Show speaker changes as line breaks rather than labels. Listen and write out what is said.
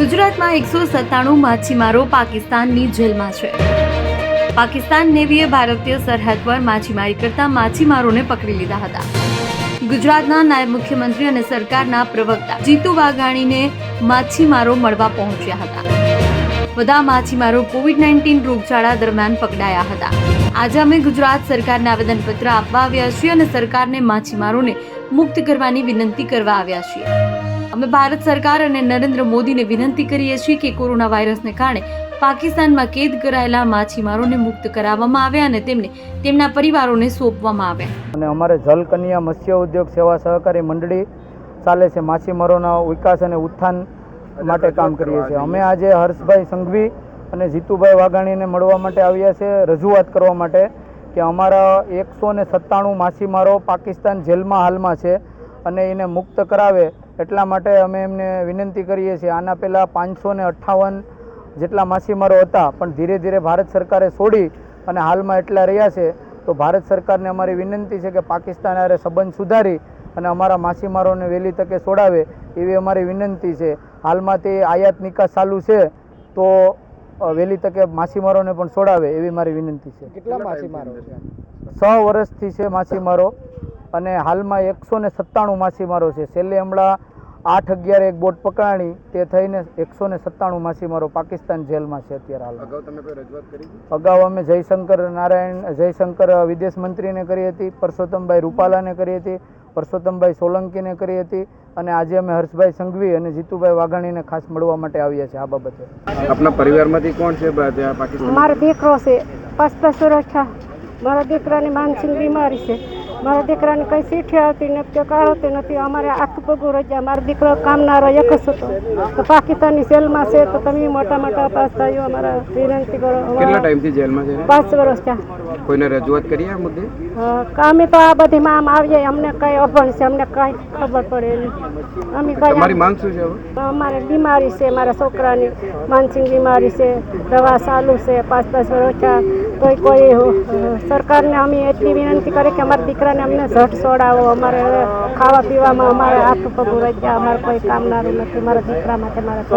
ગુજરાતમાં એકસો સત્તાણું માછીમારો પાકિસ્તાનની જેલમાં છે. પાકિસ્તાન નેવીએ ભારતીય સરહદ પર માછીમારી કરતા માછીમારોને પકડી લીધા હતા. ગુજરાતના નાયબ મુખ્યમંત્રી અને સરકારના પ્રવક્તા જીતુ વાઘાણીને માછીમારો મળવા પહોંચ્યા હતા. બધા માછીમારો કોવિડ નાઇન્ટીન રોગચાળા દરમિયાન પકડાયા હતા. આજે અમે ગુજરાત સરકારને આવેદનપત્ર આપવા આવ્યા છીએ અને સરકારને માછીમારોને મુક્ત કરવાની વિનંતી કરવા આવ્યા છીએ. અમે ભારત સરકાર અને નરેન્દ્ર મોદીને વિનંતી કરીએ છીએ કે કોરોના વાયરસને કારણે પાકિસ્તાનમાં કેદ કરાયેલા માછીમારોને મુક્ત કરાવવામાં આવ્યા અને તેમને તેમના પરિવારોને સોંપવામાં આવે.
અને અમારે જલકન્યા મત્સ્ય ઉદ્યોગ સેવા સહકારી મંડળી ચાલે છે માછીમારોના વિકાસ અને ઉત્થાન માટે કામ કરીએ છીએ. અમે આજે હર્ષભાઈ સંઘવી અને જીતુભાઈ વાઘાણીને મળવા માટે આવ્યા છે, રજૂઆત કરવા માટે કે અમારા એકસો ને સત્તાણું માછીમારો પાકિસ્તાન જેલમાં હાલમાં છે અને એને મુક્ત કરાવે એટલા માટે અમે એમને વિનંતી કરીએ છીએ. આના પહેલાં પાંચસો ને અઠ્ઠાવન જેટલા માછીમારો હતા પણ ધીરે ધીરે ભારત સરકારે છોડી અને હાલમાં એટલા રહ્યા છે તો ભારત સરકારને અમારી વિનંતી છે કે પાકિસ્તાન આરે સંબંધ સુધારી અને અમારા માછીમારોને વહેલી તકે છોડાવે એવી અમારી વિનંતી છે. હાલમાં તે આયાત નિકાસ ચાલુ છે તો વહેલી તકે માછીમારોને પણ છોડાવે એવી મારી વિનંતી છે.
કેટલા માછીમારો છે?
વર્ષથી છે માછીમારો અને હાલમાં એકસો ને સત્તાણું માછીમારો છે. છેલ્લે હમણાં આઠ અગિયાર એક બોટ પકડાણી તે થઈને એકસો ને સત્તાણું માછીમારો પાકિસ્તાન જેલમાં છે અત્યારે હાલ.
અગાઉ તમે કોઈ રજૂઆત કરી
અગાઉ અમે જયશંકર નારાયણ જયશંકર વિદેશ મંત્રીને કરી હતી પરસોત્તમભાઈ રૂપાલાને કરી હતી પરસોત્તમભાઈ સોલંકીને કરી હતી અને આજે અમે હર્ષભાઈ સંઘવી અને જીતુભાઈ વાઘાણીને ખાસ મળવા માટે આવ્યા છે આ બાબતે.
આપના પરિવારમાંથી કોણ છે બ- ત્યાં પાકિસ્તાન?
મારો દીકરો છે પાંચ પાંચ વર્ષ મારા દીકરાની માનસિંહ બીમારી છે. મારા દીકરાને કઈ સીઠી આવતી નથી કે આવતી નથી. અમારે આખું પગું રજા મારો દીકરો કામનારો એક જ હતો. તો પાકિસ્તાનની સેલમાં છે તો તમે મોટા મોટા પાસ થયો અમારા વિનંતી કરો.
કેટલા ટાઈમથી જેલમાં છે?
પાંચ વર્ષ થયા.
કોઈને રજૂઆત કરી આ મુદ્દે?
અમે તો આ બધીમાં આમ આવીએ અમને કઈ અભણ છે અમને કઈ ખબર પડે નહીં. અમે કઈ મારી
માંગ શું છે
અમારે બીમારી છે મારા છોકરાની માનસિક બીમારી છે દવા ચાલુ છે પાંચ પાંચ વર્ષ તોય કોઈ સરકારને અમે એટલી વિનંતી કરી કે અમારા દીકરાને અમને ઝટ છોડાવો અમારે હવે ખાવા પીવામાં અમારે હાથ પગ ગયા અમારે કોઈ કામનારું નથી. મારા દીકરા માટે મારા